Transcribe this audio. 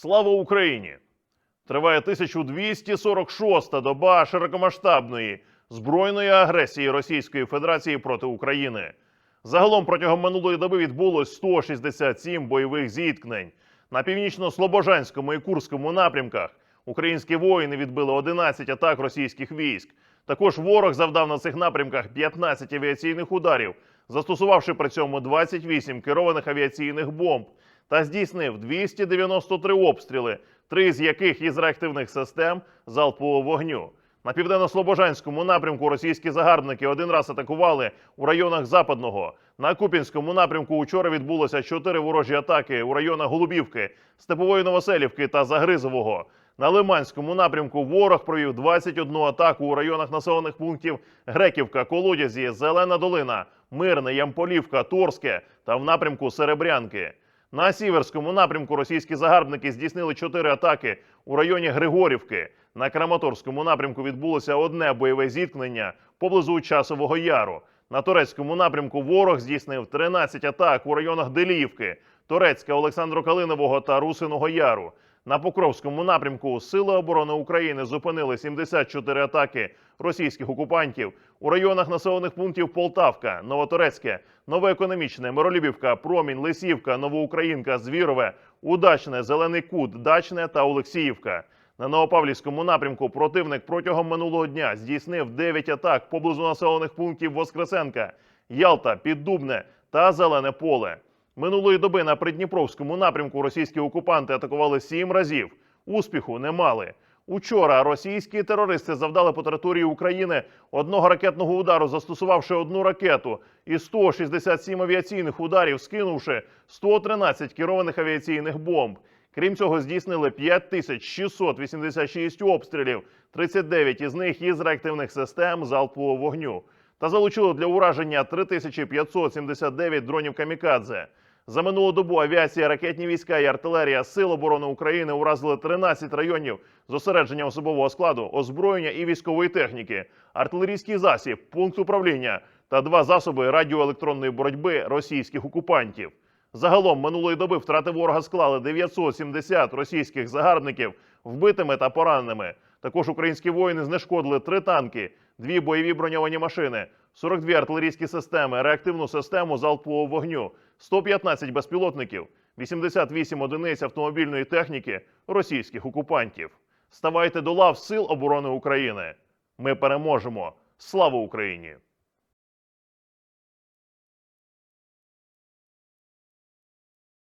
Слава Україні! Триває 1246-та доба широкомасштабної збройної агресії Російської Федерації проти України. Загалом протягом минулої доби відбулось 167 бойових зіткнень. На північно-слобожанському і Курському напрямках українські воїни відбили 11 атак російських військ. Також ворог завдав на цих напрямках 15 авіаційних ударів, застосувавши при цьому 28 керованих авіаційних бомб та здійснив 293 обстріли, три з яких із реактивних систем залпового вогню. На південно-слобожанському напрямку російські загарбники один раз атакували у районах Западного. На Купінському напрямку учора відбулося чотири ворожі атаки у районах Голубівки, Степової Новоселівки та Загризового. На Лиманському напрямку ворог провів 21 атаку у районах населених пунктів Греківка, Колодязі, Зелена Долина, Мирне, Ямполівка, Торське та в напрямку Серебрянки. На сіверському напрямку російські загарбники здійснили чотири атаки у районі Григорівки. На Краматорському напрямку відбулося одне бойове зіткнення поблизу Часового Яру. На турецькому напрямку ворог здійснив 13 атак у районах Деліївки, Турецька, Олександро-Калинового та Русиного Яру. На Покровському напрямку Сили оборони України зупинили 74 атаки російських окупантів у районах населених пунктів Полтавка, Новоторецьке, Новоекономічне, Миролюбівка, Промінь, Лисівка, Новоукраїнка, Звірове, Удачне, Зелений Кут, Дачне та Олексіївка. На Новопавлівському напрямку противник протягом минулого дня здійснив 9 атак поблизу населених пунктів Воскресенка, Ялта, Піддубне та Зелене Поле. Минулої доби на Придніпровському напрямку російські окупанти атакували сім разів. Успіху не мали. Учора російські терористи завдали по території України одного ракетного удару, застосувавши одну ракету, і 167 авіаційних ударів, скинувши 113 керованих авіаційних бомб. Крім цього, здійснили 5686 обстрілів, 39 із них із реактивних систем залпового вогню. Та залучили для ураження 3579 дронів камікадзе. За минулу добу авіація, ракетні війська і артилерія Сил оборони України уразили 13 районів зосередження особового складу, озброєння і військової техніки, артилерійський засіб, пункт управління та два засоби радіоелектронної боротьби російських окупантів. Загалом минулої доби втрати ворога склали 970 російських загарбників вбитими та пораненими. Також українські воїни знешкодили три танки, дві бойові броньовані машини, 42 артилерійські системи, реактивну систему залпового вогню, 115 безпілотників, 88 одиниць автомобільної техніки російських окупантів. Ставайте до лав Сил оборони України. Ми переможемо! Слава Україні!